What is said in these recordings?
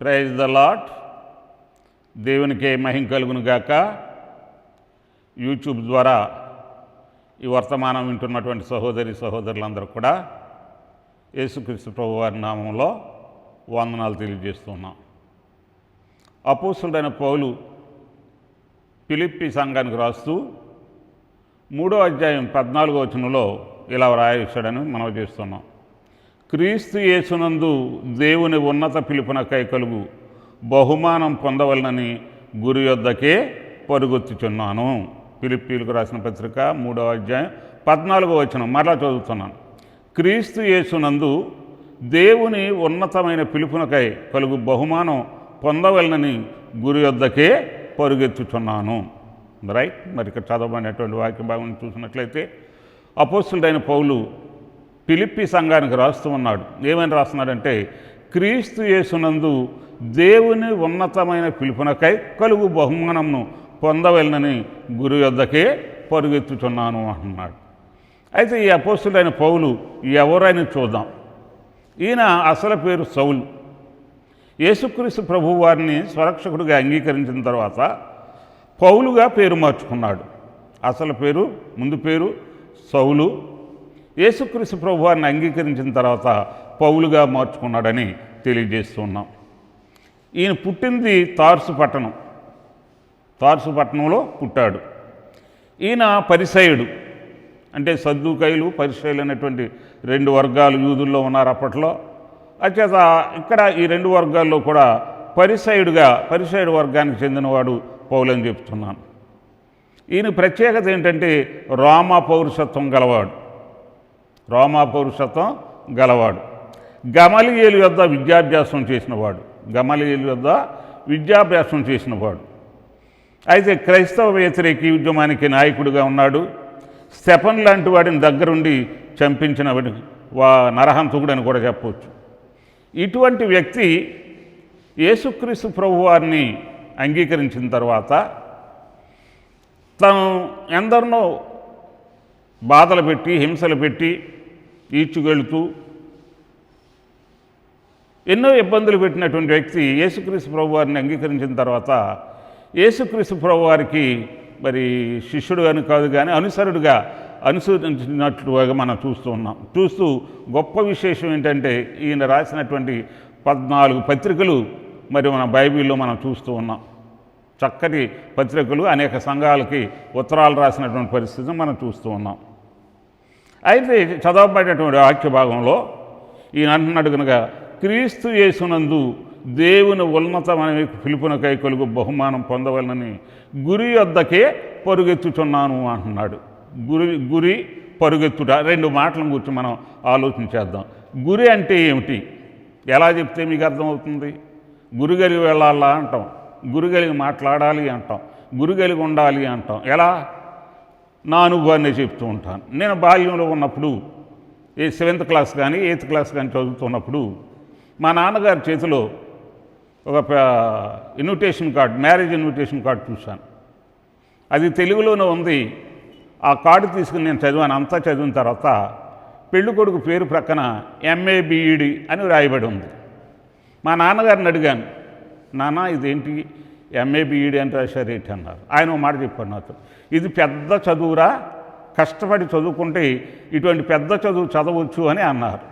Praise the lot దేవునికే మహిం కలుగును గాక. యూట్యూబ్ ద్వారా ఈ వర్తమానం వింటున్నటువంటి సహోదరి సహోదరులందరూ కూడా యేసుక్రీస్తు ప్రభు వారి నామంలో వందనాలు తెలియజేస్తున్నాం అపోసుడైన పౌలు ఫిలిప్పి సంఘానికి రాస్తూ మూడో అధ్యాయం పద్నాలుగో వచనంలో ఇలా వ్రాయించాడని మనం చేస్తున్నాం. క్రీస్తు యేసునందు దేవుని ఉన్నత పిలుపునకై కలుగు బహుమానం పొందవలనని గురి యొద్దకే పరుగొత్తుచున్నాను పిలిప్పీలకు రాసిన పత్రిక మూడో అధ్యాయం పద్నాలుగో వచనం. మరలా చదువుతున్నాను. క్రీస్తు యేసునందు దేవుని ఉన్నతమైన పిలుపునకై కలుగు బహుమానం పొందవలనని గురి యొద్దకే పరుగెత్తుచున్నాను. రైట్? మరి ఇక్కడ చదవబడినటువంటి వాక్య భాగం చూసినట్లయితే అపోస్తుడైన పౌలు పిలిప్పి సంఘానికి రాస్తూ ఉన్నాడు. ఏమని రాస్తున్నాడంటే క్రీస్తు యేసునందు దేవుని ఉన్నతమైన పిలుపునకై కలుగు బహుమానంను పొందవలనని గురు యొద్దకే పరుగెత్తుచున్నాను అంటున్నాడు. అయితే ఈ అపోస్తుడైన పౌలు ఎవరైనా చూద్దాం. ఈయన అసలు పేరు సౌలు. యేసుక్రీస్తు ప్రభు వారిని స్వరక్షకుడిగా అంగీకరించిన తర్వాత పౌలుగా పేరు మార్చుకున్నాడు. అసలు పేరు ముందు పేరు సౌలు యేసుక్రీస్తు ప్రభు వారిని అంగీకరించిన తర్వాత పౌలుగా మార్చుకున్నాడని తెలియజేస్తున్నాం. ఈయన పుట్టింది తార్సు పట్టణం. తార్సు పట్టణంలో పుట్టాడు. ఈయన పరిసయుడు. అంటే సద్దుకైలు పరిసయులు అనేటువంటి రెండు వర్గాలు యూదుల్లో ఉన్నారు అప్పట్లో. అచేత ఇక్కడ ఈ రెండు వర్గాల్లో కూడా పరిసయుడుగా పరిసయుడు వర్గానికి చెందినవాడు పౌలని చెప్తున్నాను. ఈయన ప్రత్యేకత ఏంటంటే రామ పౌరుషత్వం గలవాడు. రోమాపౌరుషత్వం గలవాడు. గమలియేలు యొద్ద విద్యాభ్యాసం చేసినవాడు. గమలియేలు యొద్ద విద్యాభ్యాసం చేసినవాడు. అయితే క్రైస్తవ వ్యతిరేకి ఉద్యమానికి నాయకుడిగా ఉన్నాడు. స్టెఫన్ లాంటి వాడిని దగ్గరుండి చంపించిన వాడి వా నరహంతకుడు అని కూడా చెప్పవచ్చు. ఇటువంటి వ్యక్తి యేసుక్రీస్తు ప్రభు వారిని అంగీకరించిన తర్వాత తను ఎందరినో బాధలు పెట్టి హింసలు పెట్టి ఈడ్చుకెళ్తూ ఎన్నో ఇబ్బందులు పెట్టినటువంటి వ్యక్తి యేసుక్రీస్తు ప్రభు వారిని అంగీకరించిన తర్వాత యేసుక్రీస్తు ప్రభు వారికి మరి శిష్యుడు అని కాదు కానీ అనుసరుడుగా అనుసరించినట్లుగా మనం చూస్తూ ఉన్నాం. చూస్తూ గొప్ప విశేషం ఏంటంటే ఈయన రాసినటువంటి పద్నాలుగు పత్రికలు మరి మన బైబిల్లో మనం చూస్తూ ఉన్నాం. చక్కటి పత్రికలు అనేక సంఘాలకి ఉత్తరాలు రాసినటువంటి పరిస్థితిని మనం చూస్తూ ఉన్నాం. అయితే చదవబడినటువంటి వాక్య భాగంలో ఈయన అంటున్నాడు కనుక క్రీస్తు యేసునందు దేవుని ఉన్నతమైన పిలుపునకై కొలుగు బహుమానం పొందవలనని గురి వద్దకే పరుగెత్తుచున్నాను అంటున్నాడు. గురి గురి పరుగెత్తుట రెండు మాటలను గురించి మనం ఆలోచించేద్దాం గురి అంటే ఏమిటి? ఎలా చెప్తే మీకు అర్థమవుతుంది? గురి కలిగి వెళ్ళాలా అంటాం. గురి కలిగి మాట్లాడాలి అంటాం. గురి కలిగి ఉండాలి అంటాం. ఎలా? నా అనుభవాన్ని చెప్తూ ఉంటాను. నేను బాల్యంలో ఉన్నప్పుడు ఏ సెవెంత్ క్లాస్ కానీ ఎయిత్ క్లాస్ కానీ చదువుతున్నప్పుడు మా నాన్నగారి చేతిలో ఒక invitation card marriage invitation card చూశాను. అది తెలుగులోనే ఉంది. ఆ కార్డు తీసుకుని నేను చదివాను. అంతా చదివిన తర్వాత పెళ్ళి కొడుకు పేరు ప్రక్కన ఎంఏబిఈడి అని రాయబడి ఉంది. మా నాన్నగారిని అడిగాను నాన్న ఇదేంటి? ఎంఏ బిఈడి అని రాశారు ఏంటి అన్నారు. ఆయన ఒక మాట చెప్పాడు నాతో. ఇది పెద్ద చదువురా కష్టపడి చదువుకుంటే ఇటువంటి పెద్ద చదువు చదవచ్చు అని అన్నారు.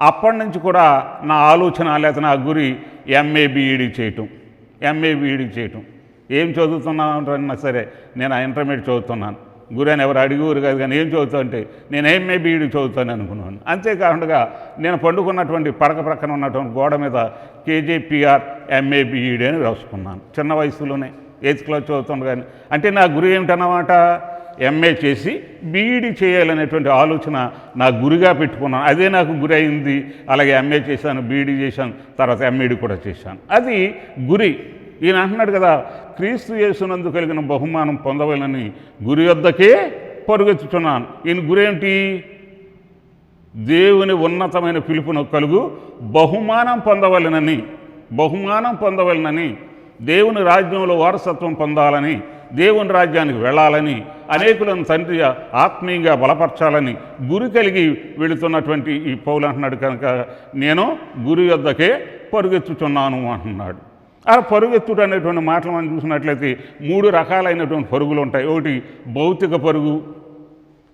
అప్పటి నుంచి కూడా నా ఆలోచన లేదా నా గురి ఎంఏ బీఈడి చేయటం ఎంఏ బీఈడి చేయటం. ఏం చదువుతున్నాను సరే నేను ఇంటర్మీడియట్ చదువుతున్నాను. గురి అని ఎవరు అడిగిరు కాదు కానీ ఏం చదువుతావు అంటే నేను ఎంఏ బీఈడి చదువుతాను అనుకున్నాను. అంతేకాకుండా నేను పండుకున్నటువంటి పడక ప్రక్కన ఉన్నటువంటి గోడ మీద కేజేపీఆర్ ఎంఏ బీఈడి అని రాసుకున్నాను. చిన్న వయసులోనే ఎయిత్ క్లాస్ చదువుతాను కానీ. అంటే నా గురి ఏమిటన్నమాట? ఎంఏ చేసి బీఈడి చేయాలనేటువంటి ఆలోచన నా గురిగా పెట్టుకున్నాను. అదే నాకు గురి అయింది. అలాగే ఎంఏ చేశాను బీఈడి చేశాను తర్వాత ఎంఈడి కూడా చేశాను. అది గురి ఈయన అంటున్నాడు కదా క్రీస్తు యేసునందు కలిగిన బహుమానం పొందవలని గురి వద్దకే పరుగెత్తుతున్నాను ఈయన గురేంటి? దేవుని ఉన్నతమైన పిలుపును కలుగు బహుమానం పొందవలనని బహుమానం పొందవలనని దేవుని రాజ్యంలో వారసత్వం పొందాలని దేవుని రాజ్యానికి వెళ్ళాలని అనేకులను తండ్రి ఆత్మీయంగా బలపరచాలని గురి కలిగి వెళుతున్నటువంటి ఈ పౌలు అంటున్నాడు కనుక నేను గురి వద్దకే పరుగెత్తుతున్నాను అంటున్నాడు. ఆ పరుగెత్తుడు అనేటువంటి మాటలు మనం చూసినట్లయితే మూడు రకాలైనటువంటి పరుగులు ఉంటాయి. ఒకటి భౌతిక పరుగు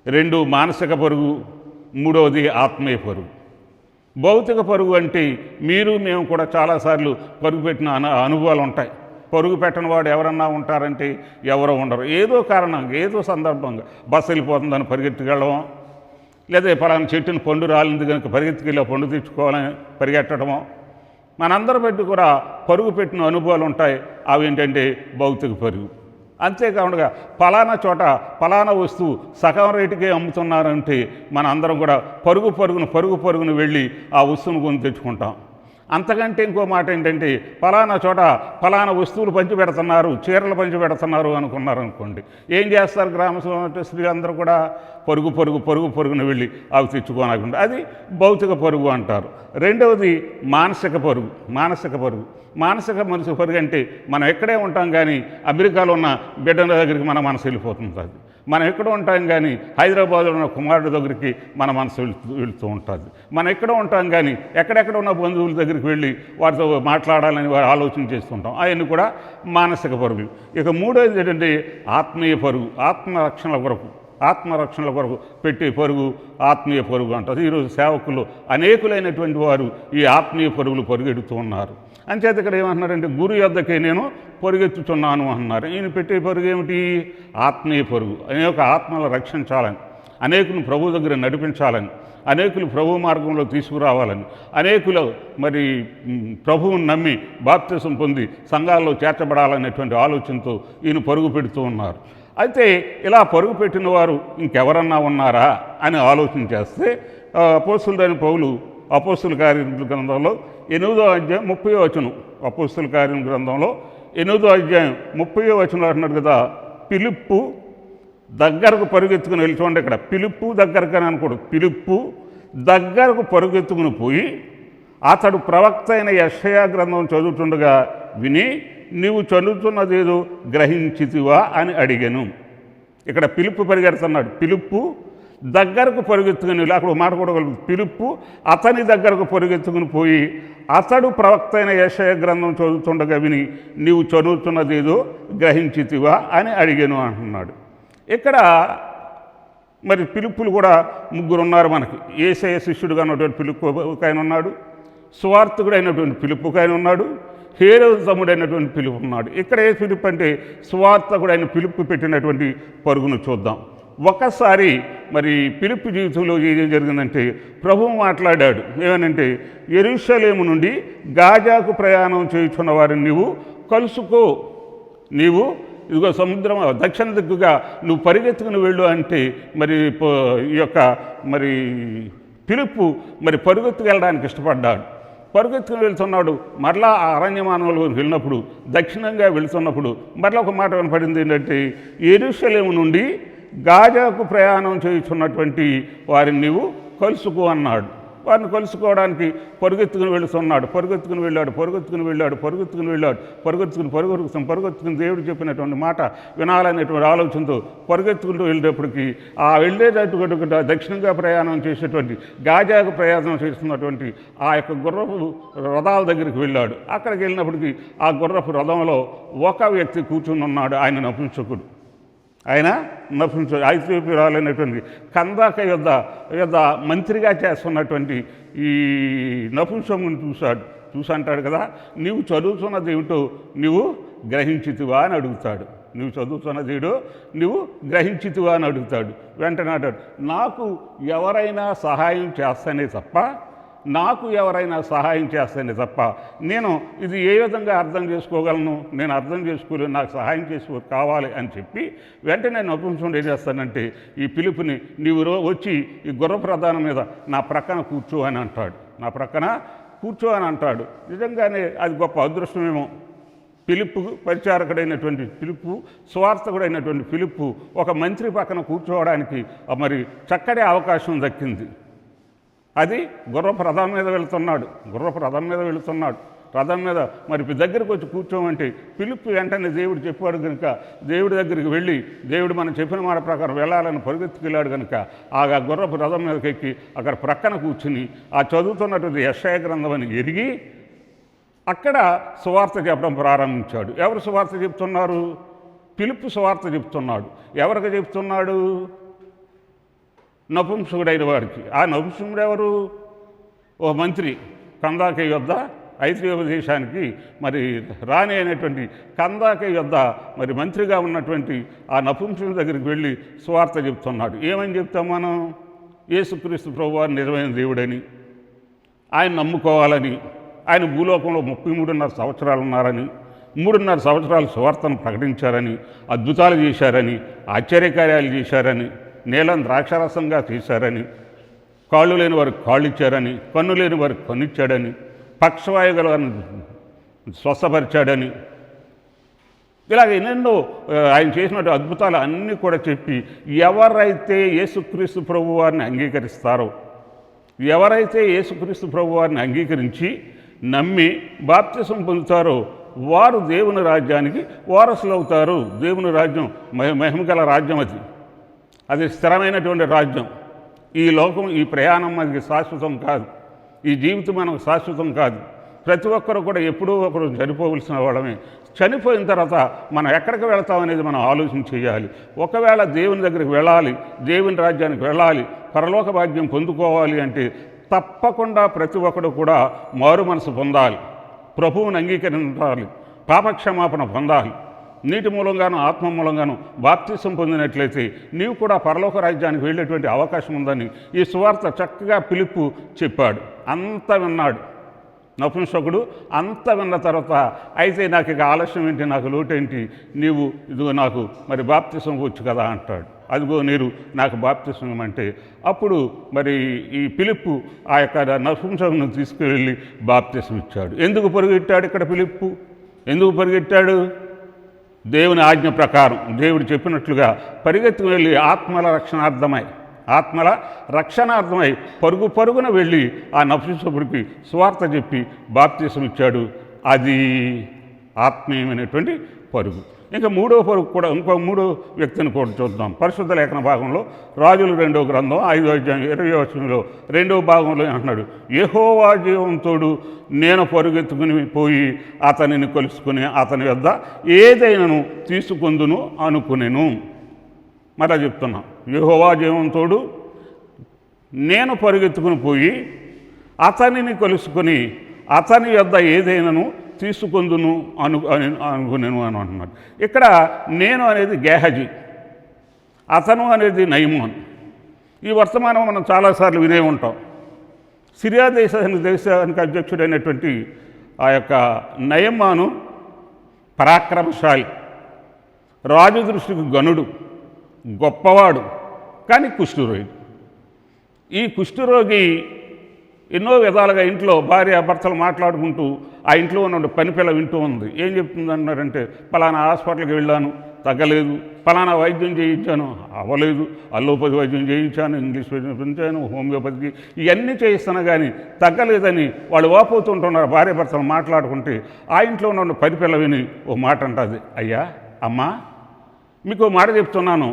రెండు మానసిక పరుగు మూడవది ఆత్మీయ పరుగు. భౌతిక పరుగు అంటే మీరు మేము కూడా చాలాసార్లు పరుగు పెట్టిన అను అనుభవాలు ఉంటాయి. పరుగు పెట్టని వాడు ఎవరన్నా ఉంటారంటే ఎవరో ఉండరు. ఏదో కారణంగా ఏదో సందర్భంగా బస్సు వెళ్ళిపోతుందని పరిగెత్తుకెళ్ళడం లేదా పలానా చెట్టుని పండు రాలింది కనుక పరిగెత్తుకెళ్ళి పండు తెచ్చుకోవాలని పరిగెట్టడమో మనందరి బట్టి కూడా పరుగు పెట్టిన అనుభవాలు ఉంటాయి. అవి ఏంటంటే భౌతిక పరుగు. అంతేకాకుండా పలానా చోట పలానా వస్తువు సగం రేటుకే అమ్ముతున్నారంటే మన అందరం కూడా పరుగు పరుగును పరుగు పరుగును వెళ్ళి ఆ వస్తువును కొని తెచ్చుకుంటాం. అంతకంటే ఇంకో మాట ఏంటంటే పలానా చోట ఫలానా వస్తువులు పంచి పెడుతున్నారు చీరలు పంచి పెడుతున్నారు అనుకున్నారు అనుకోండి ఏం చేస్తారు గ్రామ స్త్రీలందరూ కూడా పరుగు పరుగు పరుగు పరుగున వెళ్ళి అవి తెచ్చుకోనకుండా. అది భౌతిక పరుగు అంటారు. రెండవది మానసిక పరుగు మానసిక పరుగు. మానసిక మనసు పరుగు అంటే మనం ఎక్కడే ఉంటాం కానీ అమెరికాలో ఉన్న బిడ్డల దగ్గరికి మన మనసు వెళ్ళిపోతుంది అది. మనం ఎక్కడ ఉంటాం కానీ హైదరాబాద్లో ఉన్న కుమారుడి దగ్గరికి మన మనసు వెళుతూ ఉంటుంది. మనం ఎక్కడ ఉంటాం కానీ ఎక్కడెక్కడ ఉన్న బంధువుల దగ్గరికి వెళ్ళి వారితో మాట్లాడాలని వారు ఆలోచన చేస్తుంటాం. అవన్నీ కూడా మానసిక పరుగులు ఇక మూడోది ఏంటంటే ఆత్మీయ పరుగు ఆత్మరక్షణ కొరకు. ఆత్మరక్షణ కొరకు పెట్టే పరుగు ఆత్మీయ పరుగు అంటారు. ఈరోజు సేవకులు అనేకులైనటువంటి వారు ఈ ఆత్మీయ పరుగులు పరుగెడుతూ ఉన్నారు. అంచేత ఇక్కడ ఏమంటున్నారంటే గురు యొద్దకే నేను పరుగెత్తుతున్నాను అన్నారు ఈయన పెట్టే పరుగు ఏమిటి? ఆత్మీయ పరుగు. అనేక ఆత్మలు రక్షించాలని అనేకులు ప్రభు దగ్గర నడిపించాలని అనేకులు ప్రభు మార్గంలో తీసుకురావాలని అనేకులు మరి ప్రభువును ప్రభువుని నమ్మి బాప్తిసం పొంది సంఘాల్లో చేర్చబడాలనేటువంటి ఆలోచనతో ఈయన పరుగు పెడుతూ ఉన్నారు. అయితే ఇలా పరుగు పెట్టిన వారు ఇంకెవరన్నా ఉన్నారా అని ఆలోచన చేస్తే అపోస్తులైన పౌలు అపోస్తుల కార్యం గ్రంథంలో ఎనిమిదో అధ్యాయం ముప్పై వచనం అపోస్తుల కార్యం గ్రంథంలో ఎనిమిదో అధ్యాయం ముప్పై వచనం అంటున్నాడు కదా పిలుపు దగ్గరకు పరుగెత్తుకుని వెళ్ళి చూడండి ఇక్కడ పిలుపు దగ్గరకు అని అనకూడదు పిలుపు దగ్గరకు పరుగెత్తుకుని పోయి అతడు ప్రవక్త అయిన యక్షయా గ్రంథం చదువుతుండగా విని నీవు చదువుతున్నదేదో గ్రహించితివా అని అడిగాను. ఇక్కడ పిలుపు పరిగెడుతున్నాడు. పిలుపు దగ్గరకు పరుగెత్తుకుని అక్కడ మాట కూడా పిలుపు అతని దగ్గరకు పరుగెత్తుకుని పోయి అతడు ప్రవక్త అయిన యశయ గ్రంథం చదువుతుండగా విని నీవు చదువుతున్నదేదో గ్రహించితివా అని అడిగాను అంటున్నాడు. ఇక్కడ మరి పిలుపులు కూడా ముగ్గురు ఉన్నారు మనకి. ఏసయ శిష్యుడుగా ఉన్నటువంటి పిలుపు ఒక ఆయన ఉన్నాడు. స్వార్థకుడైనటువంటి అయినటువంటి ఒక ఉన్నాడు. హేరో తమ్ముడైనటువంటి పిలుపు ఉన్నాడు. ఇక్కడ ఏ పిలుపు అంటే స్వార్థకుడైన పిలుపు పెట్టినటువంటి పరుగును చూద్దాం. ఒకసారి మరి పిలుపు జీవితంలో ఏం జరిగిందంటే ప్రభువు మాట్లాడాడు. ఏమనంటే ఎరుషలేము నుండి గాజాకు ప్రయాణం చేయుచున్న వారిని నీవు కలుసుకో. నీవు ఇదిగో సముద్రం దక్షిణ దిక్కుగా నువ్వు పరిగెత్తుకుని వెళ్ళు అంటే మరి ఈ యొక్క మరి పిలుపు మరి పరుగెత్తుకు వెళ్ళడానికి ఇష్టపడ్డాడు. పరుగెత్తుకుని వెళ్తున్నాడు. మరలా ఆ అరణ్య మానవులు వెళ్ళినప్పుడు దక్షిణంగా వెళ్తున్నప్పుడు మరలా ఒక మాట వినపడింది ఏంటంటే ఎరుశలేము నుండి గాజాకు ప్రయాణం చేయుచున్నటువంటి వారిని నీవు కలుసుకో అన్నాడు. వారిని కలుసుకోవడానికి పరుగెత్తుకుని వెళుతున్నాడు పరుగెత్తుకుని వెళ్ళాడు పరుగెత్తుకుని వెళ్ళాడు పరుగెత్తుకుని వెళ్ళాడు పరుగెత్తుకుని పరుగెత్తుకుని పరుగెత్తుకుని దేవుడు చెప్పినటువంటి మాట వినాలనేటువంటి ఆలోచనతో పరుగెత్తుకుంటూ వెళ్ళేటప్పటికి ఆ వెళ్ళేటటువంటి దక్షిణంగా ప్రయాణం చేసేటువంటి గాజాకు ప్రయాణం చేస్తున్నటువంటి ఆ యొక్క గుర్రపు రథాల దగ్గరికి వెళ్ళాడు. అక్కడికి వెళ్ళినప్పటికీ ఆ గుర్రపు రథంలో ఒక వ్యక్తి కూర్చుని ఉన్నాడు ఆయన నపుంసకుడు. ఆయన నపుంస ఐశ్వర్యురాలైనటువంటి కందాక యొద్ద యొద్ద మంత్రిగా చేస్తున్నటువంటి ఈ నపుంసముని చూశాడు చూసి అంటాడు కదా. నీవు చదువుతున్నది ఏమిటో నీవు గ్రహించితివా అని అడుగుతాడు. నువ్వు చదువుతున్నది ఏడో నువ్వు గ్రహించితివా అని అడుగుతాడు. వెంటనే అంటాడు నాకు ఎవరైనా సహాయం చేస్తానే తప్ప నాకు ఎవరైనా సహాయం చేస్తేనే తప్ప నేను ఇది ఏ విధంగా అర్థం చేసుకోగలను? నేను అర్థం చేసుకోలేను నాకు సహాయం చేసి కావాలి అని చెప్పి వెంటనే నపుంసకుడు ఏం చేస్తానంటే ఈ పిలుపుని నీవు వచ్చి ఈ గుర్ర ప్రధానం మీద నా ప్రక్కన కూర్చో అని అంటాడు. నా ప్రక్కన కూర్చో అని అంటాడు. నిజంగానే అది గొప్ప అదృష్టమేమో. పిలుపు పరిచారకుడైనటువంటి పిలుపు స్వార్థకుడైనటువంటి పిలుపు ఒక మంత్రి పక్కన కూర్చోవడానికి మరి చక్కటి అవకాశం దక్కింది. అది గుర్రపు రథం మీద వెళుతున్నాడు. గుర్రపు రథం మీద వెళుతున్నాడు. రథం మీద మరి దగ్గరికి వచ్చి కూర్చోమంటే పిలుపు వెంటనే దేవుడు చెప్పాడు కనుక దేవుడి దగ్గరికి వెళ్ళి దేవుడు మనం చెప్పిన మాట ప్రకారం వెళ్ళాలని పరిగెత్తుకెళ్ళాడు కనుక ఆ గుర్రపు రథం మీదకి ఎక్కి అక్కడ ప్రక్కన కూర్చుని ఆ చదువుతున్నటువంటి యశయ గ్రంథం అని ఎరిగి అక్కడ సువార్త చెప్పడం ప్రారంభించాడు. ఎవరు సువార్త చెప్తున్నారు? పిలుపు సువార్త చెప్తున్నాడు. ఎవరికి చెప్తున్నాడు? నపుంసకుడైన వారికి ఆ నపుంసకుడు ఎవరు ఓ మంత్రి కందాక యొద్ద ఐతిహ్య మరి రాణి అయినటువంటి కందాక యొద్ద మరి మంత్రిగా ఉన్నటువంటి ఆ నపుంసకుడి దగ్గరికి వెళ్ళి స్వార్థ చెప్తున్నాడు. ఏమని చెప్తాం మనం? యేసుక్రీస్తు ప్రభువారు నిజమైన దేవుడని ఆయన నమ్ముకోవాలని ఆయన భూలోకంలో ముప్పై మూడున్నర సంవత్సరాలు ఉన్నారని మూడున్నర సంవత్సరాలు సువార్తను ప్రకటించారని అద్భుతాలు చేశారని ఆశ్చర్యకార్యాలు చేశారని నీలం ద్రాక్షరసంగా తీశారని కాళ్ళు లేని వారికి కాళ్ళు ఇచ్చారని కన్ను లేని వారికి కన్నిచ్చాడని పక్షవాయు గల వారిని స్వస్థపరిచాడని. ఇలాగ ఎన్నెన్నో ఆయన చేసినటువంటి అద్భుతాలు అన్నీ కూడా చెప్పి ఎవరైతే యేసుక్రీస్తు ప్రభు వారిని అంగీకరిస్తారో ఎవరైతే యేసుక్రీస్తు ప్రభు వారిని అంగీకరించి నమ్మి బాప్తిసం పొందుతారో వారు దేవుని రాజ్యానికి వారసులు అవుతారు దేవుని రాజ్యం మహిమగల రాజ్యం అది. అది స్థిరమైనటువంటి రాజ్యం. ఈ లోకం ఈ ప్రయాణం మనకి శాశ్వతం కాదు. ఈ జీవితం మనకు శాశ్వతం కాదు. ప్రతి ఒక్కరు కూడా ఎప్పుడూ ఒకరు చనిపోవలసిన వాళ్ళమే. చనిపోయిన తర్వాత మనం ఎక్కడికి వెళతాం అనేది మనం ఆలోచన చేయాలి. ఒకవేళ దేవుని దగ్గరికి వెళ్ళాలి దేవుని రాజ్యానికి వెళ్ళాలి పరలోక భాగ్యం పొందుకోవాలి అంటే తప్పకుండా ప్రతి ఒక్కడు కూడా మారు మనసు పొందాలి. ప్రభువుని అంగీకరించాలి. పాపక్షమాపణ పొందాలి. నీటి మూలంగాను ఆత్మ మూలంగాను బాప్తిసం పొందినట్లయితే నీవు కూడా పరలోక రాజ్యానికి వెళ్ళేటువంటి అవకాశం ఉందని ఈ సువార్త చక్కగా పిలుపు చెప్పాడు. అంత విన్నాడు. నపుంసకుడు అంత విన్న తర్వాత అయితే నాకు ఇక ఆలస్యం ఏంటి నాకు లోటేంటి నీవు ఇదిగో నాకు మరి బాప్తిసం వచ్చు కదా అంటాడు. అదిగో నీరు నాకు బాప్తిసం అంటే అప్పుడు మరి ఈ పిలుపు ఆ యొక్క నపుంసకును తీసుకువెళ్ళి బాప్తిసం ఇచ్చాడు. ఎందుకు పరిగెట్టాడు ఇక్కడ పిలుపు? ఎందుకు పరిగెట్టాడు? దేవుని ఆజ్ఞ ప్రకారం దేవుడు చెప్పినట్లుగా పరిగెత్తి వెళ్ళి ఆత్మల రక్షణార్థమై ఆత్మల రక్షణార్థమై పరుగు పరుగున వెళ్ళి ఆ నపుంసకుడికి స్వార్థ చెప్పి బాప్తీసం ఇచ్చాడు అది ఆత్మీయమైనటువంటి పరుగు. ఇంకా మూడో పరుగు కూడా ఇంకో మూడో వ్యక్తిని కూడా చూద్దాం. పరిశుద్ధ లేఖన భాగంలో రాజులు రెండో గ్రంథం ఐదో అధ్యాయం ఇరవై వచనంలో రెండో భాగంలో అంటున్నాడు యహోవా జీవంతోడు నేను పరుగెత్తుకుని పోయి అతనిని కొలుసుకుని అతని వద్ద ఏదైనాను తీసుకుందును అనుకునేను. మరలా చెప్తున్నా యహోవా జీవంతోడు నేను పరుగెత్తుకుని పోయి అతనిని కొలుసుకొని అతని యొద్ద ఏదైనాను తీసుకుందును అను అని అనుకునేను అని అంటున్నాడు. ఇక్కడ నేను అనేది గేహజీ అతను అనేది నయమోన్ ఈ వర్తమానం మనం చాలాసార్లు వినే ఉంటాం. సిరియా దేశానికి దేశానికి అధ్యక్షుడైనటువంటి ఆ యొక్క నయమాను పరాక్రమశాలి రాజు దృష్టికి గనుడు గొప్పవాడు కానీ కుష్ఠరోగి. ఈ కుష్ఠరోగి ఎన్నో విధాలుగా ఇంట్లో భార్య భర్తలు మాట్లాడుకుంటూ ఆ ఇంట్లో ఉన్న పని పిల్ల వింటూ ఉంది. ఏం చెప్తుంది అన్నారంటే పలానా హాస్పిటల్కి వెళ్ళాను తగ్గలేదు. పలానా వైద్యం చేయించాను అవ్వలేదు. అల్లోపతి వైద్యం చేయించాను ఇంగ్లీష్ వైద్యం పెంచాను హోమియోపతికి ఇవన్నీ చేయిస్తాను కానీ తగ్గలేదని వాళ్ళు వాపోతుంటున్నారు భార్య భర్తలు మాట్లాడుకుంటే ఆ ఇంట్లో ఉన్న పని పిల్ల విని ఓ మాట అంటుంది అయ్యా అమ్మా మీకు మాట చెప్తున్నాను.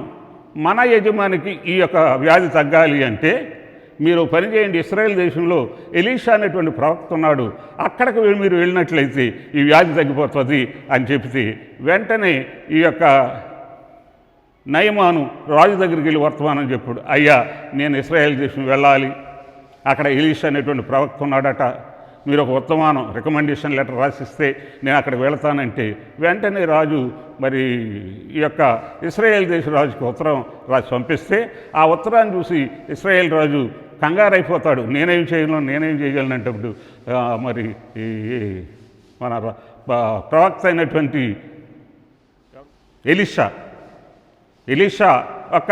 మన యజమానికి ఈ యొక్క వ్యాధి తగ్గాలి అంటే మీరు పని చేయండి. ఇస్రాయేల్ దేశంలో ఎలీషా అనేటువంటి ప్రవక్త ఉన్నాడు. అక్కడికి వెళ్ళి మీరు వెళ్ళినట్లయితే ఈ వ్యాధి తగ్గిపోతుంది అని చెప్తే వెంటనే ఈ యొక్క నయమాను రాజు దగ్గరికి వెళ్ళి వర్తమానం చెప్పాడు. అయ్యా నేను ఇస్రాయేల్ దేశం వెళ్ళాలి. అక్కడ ఎలీషా అనేటువంటి ప్రవక్త ఉన్నాడట. మీరు ఒక వర్తమానం రికమెండేషన్ లెటర్ రాసిస్తే నేను అక్కడికి వెళతానంటే వెంటనే రాజు మరి ఈ యొక్క ఇస్రాయేల్ దేశ రాజుకి ఉత్తరం రాసి పంపిస్తే ఆ ఉత్తరాన్ని చూసి ఇస్రాయేల్ రాజు కంగారైపోతాడు. నేనేం చేయను నేనేం చేయగలను అంటప్పుడు ఆ, మరి ఈ మన ప్రవక్త అయినటువంటి ఎలిషా ఎలిషా ఒక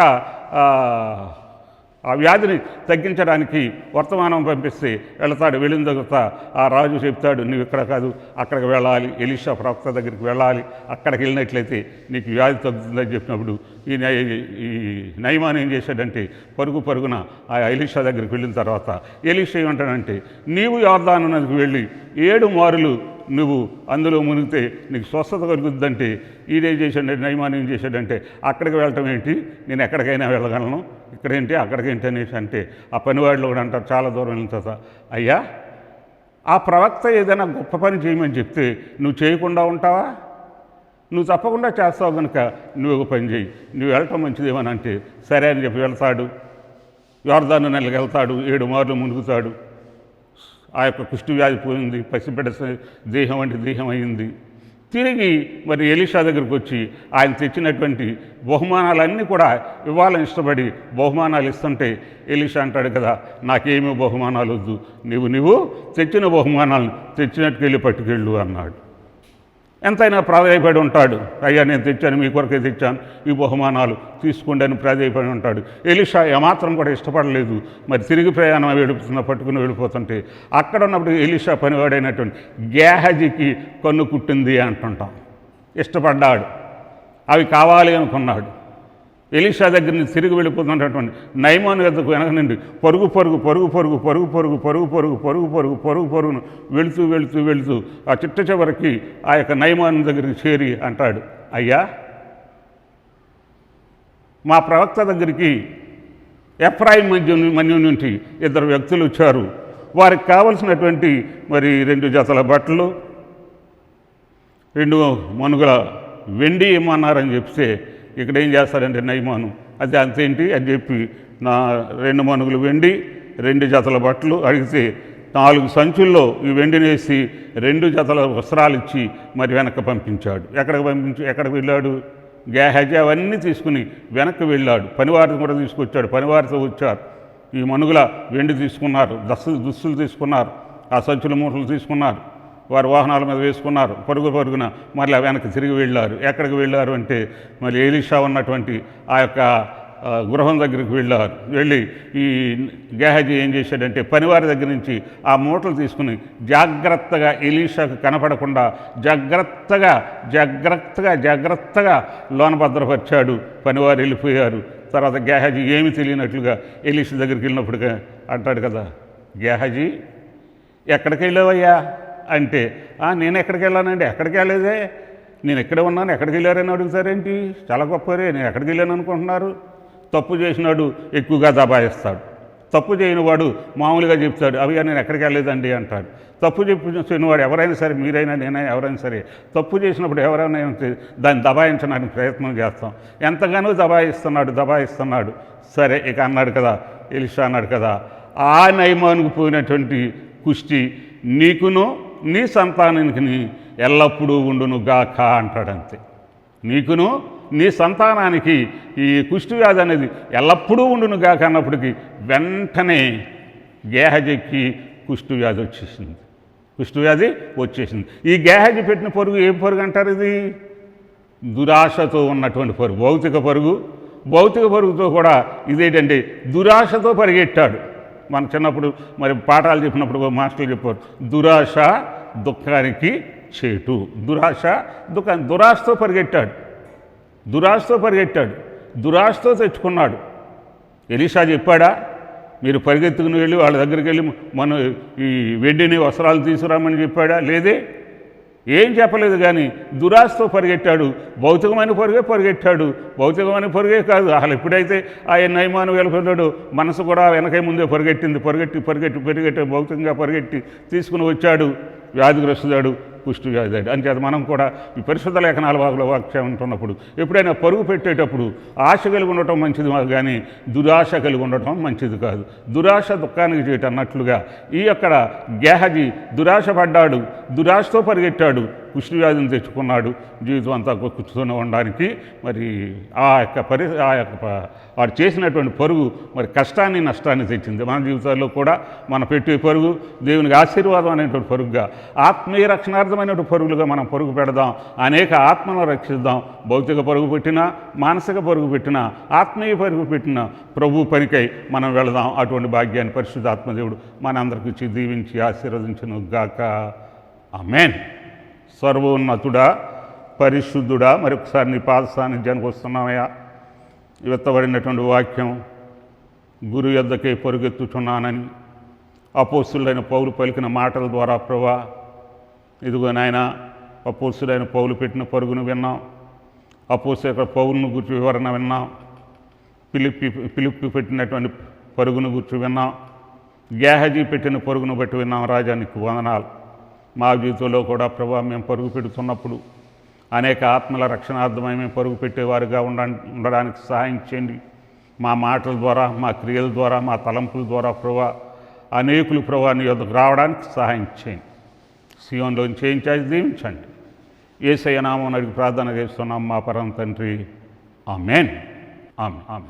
ఆ, వ్యాధిని తగ్గించడానికి వర్తమానం పంపిస్తే వెళతాడు వెళ్ళిన తర్వాత ఆ రాజు చెప్తాడు నువ్వు ఇక్కడ కాదు అక్కడికి వెళ్ళాలి ఎలీషా ప్రవక్త దగ్గరికి వెళ్ళాలి అక్కడికి వెళ్ళినట్లయితే నీకు వ్యాధి తగ్గుతుందని చెప్పినప్పుడు ఈ నయ- ఈ నయమాన్ ఏం చేశాడంటే పరుగు పరుగున ఆ ఎలీషా దగ్గరికి వెళ్ళిన తర్వాత ఎలీషా ఏమంటాడంటే నీవు యార్దాను నదికి వెళ్ళి ఏడు మారులు నువ్వు అందులో మునిగితే నీకు స్వస్థత కలుగుద్దంటే ఈడేం చేశాడంటే నయమాన్ ఏం చేశాడంటే అక్కడికి వెళ్ళటం ఏంటి? నేను ఎక్కడికైనా వెళ్ళగలను ఇక్కడేంటి? అక్కడికేంటి అనేసి అంటే ఆ పనివాడిలో కూడా అంటారు చాలా దూరం వెళ్తా అయ్యా ఆ ప్రవక్త ఏదైనా గొప్ప పని చేయమని చెప్తే నువ్వు చేయకుండా ఉంటావా? నువ్వు తప్పకుండా చేస్తావు కనుక నువ్వు ఒక పని చేయి నువ్వు వెళ్ళటం మంచిదేమని అంటే సరే అని చెప్పి వెళ్తాడు. యోర్దాను నెలకి వెళ్తాడు ఏడు మార్లు మునుగుతాడు. ఆ యొక్క కుష్టి వ్యాధి పోయింది పసిబిడ్డ దేహం వంటి దేహం అయింది. తిరిగి మరి ఎలీషా దగ్గరికి వచ్చి ఆయన తెచ్చినటువంటి బహుమానాలన్నీ కూడా ఇవ్వాలని ఇష్టపడి బహుమానాలు ఇస్తుంటే ఎలీషా అంటాడు కదా నాకేమీ బహుమానాలు వద్దు నీవు నువ్వు తెచ్చిన బహుమానాలను తెచ్చినట్టుకెళ్ళి పట్టుకెళ్ళు అన్నాడు. ఎంతైనా ప్రాధాయపడి ఉంటాడు. అయ్యా నేను తెచ్చాను మీ కొరకే తెచ్చాను ఈ బహుమానాలు తీసుకోండి అని ప్రాధాయపడి ఉంటాడు. ఎలిషా ఏమాత్రం కూడా ఇష్టపడలేదు. మరి తిరిగి ప్రయాణం వెడుపుతున్న పట్టుకుని వెళ్ళిపోతుంటే అక్కడ ఉన్నప్పుడు ఎలిషా పనివాడైనటువంటి గ్యాహజీకి కన్ను కుట్టింది అంటుంటాం. ఇష్టపడ్డాడు. అవి కావాలి అనుకున్నాడు. ఎలీషా దగ్గర నుంచి తిరిగి వెళ్ళిపోతున్నటువంటి నైమాన్ వద్దకు వెనక నుండి పరుగు పరుగు పరుగు పరుగు పరుగు పరుగు పరుగు పరుగు పరుగు పరుగు పరుగు పరుగును వెళుతూ వెళుతూ వెళుతూ ఆ చిట్ట చివరికి ఆ యొక్క నైమాన్ దగ్గరికి చేరి అంటాడు అయ్యా మా ప్రవక్త దగ్గరికి ఎఫ్రాయిం మధ్య మన్యం నుంచి ఇద్దరు వ్యక్తులు వచ్చారు వారికి కావలసినటువంటి మరి రెండు జతల బట్టలు రెండు మనుగుల వెండి ఇమ్మన్నారని చెప్తే ఇక్కడ ఏం చేస్తారంటే నయమాను అది అంతేంటి అని చెప్పి నా రెండు మనుగులు వెండి రెండు జతల బట్టలు అడిగితే నాలుగు సంచుల్లో ఈ వెండినేసి రెండు జతల వస్త్రాలు ఇచ్చి మరి వెనక్కి పంపించాడు. ఎక్కడికి పంపించి ఎక్కడికి వెళ్ళాడు? గ్యాహజీ అవన్నీ తీసుకుని వెనక్కి వెళ్ళాడు. పనివారిని కూడా తీసుకొచ్చాడు. పనివారితో వచ్చారు ఈ మనుగుల వెండి తీసుకున్నారు దస్సు దుస్తులు తీసుకున్నారు ఆ సంచుల మూటలు తీసుకున్నారు. వారు వాహనాల మీద వేసుకున్నారు. పరుగు పరుగున మళ్ళీ వెనక్కి తిరిగి వెళ్ళారు. ఎక్కడికి వెళ్ళారు అంటే మళ్ళీ ఏలిషా ఉన్నటువంటి ఆ యొక్క గృహం దగ్గరికి వెళ్ళారు. వెళ్ళి ఈ గేహజీ ఏం చేశాడంటే పనివారి దగ్గర నుంచి ఆ మూటలు తీసుకుని జాగ్రత్తగా ఎలీషాకు కనపడకుండా జాగ్రత్తగా జాగ్రత్తగా జాగ్రత్తగా లోన భద్రపరిచాడు. పనివారు వెళ్ళిపోయారు. తర్వాత గేహజీ ఏమి తెలియనట్లుగా ఎలీషా దగ్గరికి వెళ్ళినప్పుడు అంటాడు కదా గేహజీ ఎక్కడికి వెళ్ళావయ్యా? అంటే నేను ఎక్కడికి వెళ్ళానండి? ఎక్కడికి వెళ్ళేదే నేను ఎక్కడ ఉన్నాను. ఎక్కడికి వెళ్ళారని అడుగుతారేంటి చాలా గొప్పరే నేను ఎక్కడికి వెళ్ళాను అనుకుంటున్నారు? తప్పు చేసినాడు ఎక్కువగా దబాయిస్తాడు. తప్పు చేయని వాడు మామూలుగా చెప్తాడు అవి నేను ఎక్కడికి వెళ్ళలేదండి అంటాడు. తప్పు చెప్పినవాడు ఎవరైనా సరే మీరైనా నేనైనా ఎవరైనా సరే తప్పు చేసినప్పుడు ఎవరైనా సరే దాన్ని దబాయించడానికి ప్రయత్నం చేస్తాం. ఎంతగానో దబాయిస్తున్నాడు దబాయిస్తున్నాడు. సరే ఇక అన్నాడు కదా ఎలిషా అన్నాడు కదా ఆ నయమానికి పోయినటువంటి కుష్టి నీకును నీ సంతానానికి ఎల్లప్పుడూ ఉండును గాక అంటాడంతే. నీకును నీ సంతానానికి ఈ కుష్టివ్యాధి అనేది ఎల్లప్పుడూ ఉండును గాక అన్నప్పటికీ వెంటనే గేహజెక్కి కుష్టివ్యాధి వచ్చేసింది. కుష్టివ్యాధి వచ్చేసింది. ఈ గేహజి పెట్టిన పరుగు ఏ పరుగు అంటారు ఇది? దురాశతో ఉన్నటువంటి పరుగు భౌతిక పరుగు. భౌతిక పరుగుతో కూడా ఇదేంటంటే దురాశతో పరిగెట్టాడు మన చిన్నప్పుడు మరి పాఠాలు చెప్పినప్పుడు మాస్టర్లు చెప్పారు దురాశ దుఃఖానికి చేటు. దురాశ దుఃఖ దురాశతో పరిగెట్టాడు. దురాశతో పరిగెట్టాడు. దురాశతో తెచ్చుకున్నాడు. ఎలీషా చెప్పాడా మీరు పరిగెత్తుకుని వెళ్ళి వాళ్ళ దగ్గరికి వెళ్ళి మన ఈ వెండిని వస్త్రాలు తీసుకురామని చెప్పాడా? లేదే. ఏం చెప్పలేదు కానీ దురాశతో పరిగెట్టాడు. భౌతికమైన పరుగే పరిగెట్టాడు. భౌతికమైన పరుగే కాదు. అసలు ఎప్పుడైతే ఆయన నయమాను వెళ్ళిపోయాడో మనసు కూడా వెనకై ముందే పరిగెట్టింది. పరిగెట్టి పరిగెట్టి పరిగెట్టి భౌతికంగా పరిగెట్టి తీసుకుని వచ్చాడు వ్యాధిగ్రస్తుడాడు పుష్టి వ్యాధిదాడు అంచేత మనం కూడా ఈ పరిశుద్ధ లేఖనాల వాగులో వాక్యం ఉంటున్నప్పుడు ఎప్పుడైనా పరుగు పెట్టేటప్పుడు ఆశ కలిగి ఉండటం మంచిది కానీ దురాశ కలిగి ఉండటం మంచిది కాదు. దురాశ దుఃఖానికి చేయటం అన్నట్లుగా ఈ యొక్క గేహజీ దురాశ పడ్డాడు దురాశతో పరిగెట్టాడు కుష్టి వ్యాధిని తెచ్చుకున్నాడు జీవితం అంతా కూర్చుని ఉండడానికి. మరి ఆ యొక్క పరి ఆ యొక్క వాడు చేసినటువంటి పరుగు మరి కష్టాన్ని నష్టాన్ని తెచ్చింది. మన జీవితాల్లో కూడా మన పెట్టే పరుగు దేవునికి ఆశీర్వాదం అనేటువంటి పరుగుగా ఆత్మీయ రక్షణార్థమైనటువంటి పరుగులుగా మనం పరుగు పెడదాం. అనేక ఆత్మను రక్షిద్దాం. భౌతిక పరుగు పెట్టినా మానసిక పరుగు పెట్టినా ఆత్మీయ పరుగు పెట్టినా ప్రభు పనికై మనం వెళదాం. అటువంటి భాగ్యాన్ని పరిశుద్ధ ఆత్మదేవుడు మనందరికీ ఇచ్చి దీవించి ఆశీర్వదించను గాక ఆమెన్. సర్వోన్నతుడా పరిశుద్ధుడా. మరొకసారి నీ పాద సాన్నిధ్యానికి వస్తున్నామయ్యా. విత్తబడినటువంటి వాక్యం గురు యొద్దకే పరుగెత్తుచున్నానని అపోసులైన పౌలు పలికిన మాటల ద్వారా ప్రభా ఇదిగో నాయన అపోసులైన పౌలు పెట్టిన పరుగును విన్నాం. అపోసు యొక్క పౌరును గురించి వివరణ విన్నాం. పిలిపి పిలుపు పెట్టినటువంటి పరుగును గురించి విన్నాం. గ్యాహజీ పెట్టిన పరుగును బట్టి విన్నాం. రాజానికి వందనాలు. మా జీవితంలో కూడా ప్రభా మేము పరుగు పెడుతున్నప్పుడు అనేక ఆత్మల రక్షణార్థమై మేము పరుగు పెట్టేవారుగా ఉండడానికి సహాయం చేయండి. మా మాటల ద్వారా మా క్రియల ద్వారా మా తలంపుల ద్వారా ప్రభా అనేకులు ప్రభా నీ యొద్దకు రావడానికి సహాయం చేయండి. సీఎంలో చేయించాలి దీవించండి. ఏసయ్య నామం అడిగి ప్రార్థన చేస్తున్నాం మా పరం తండ్రి. ఆమెన్. ఆమె ఆమె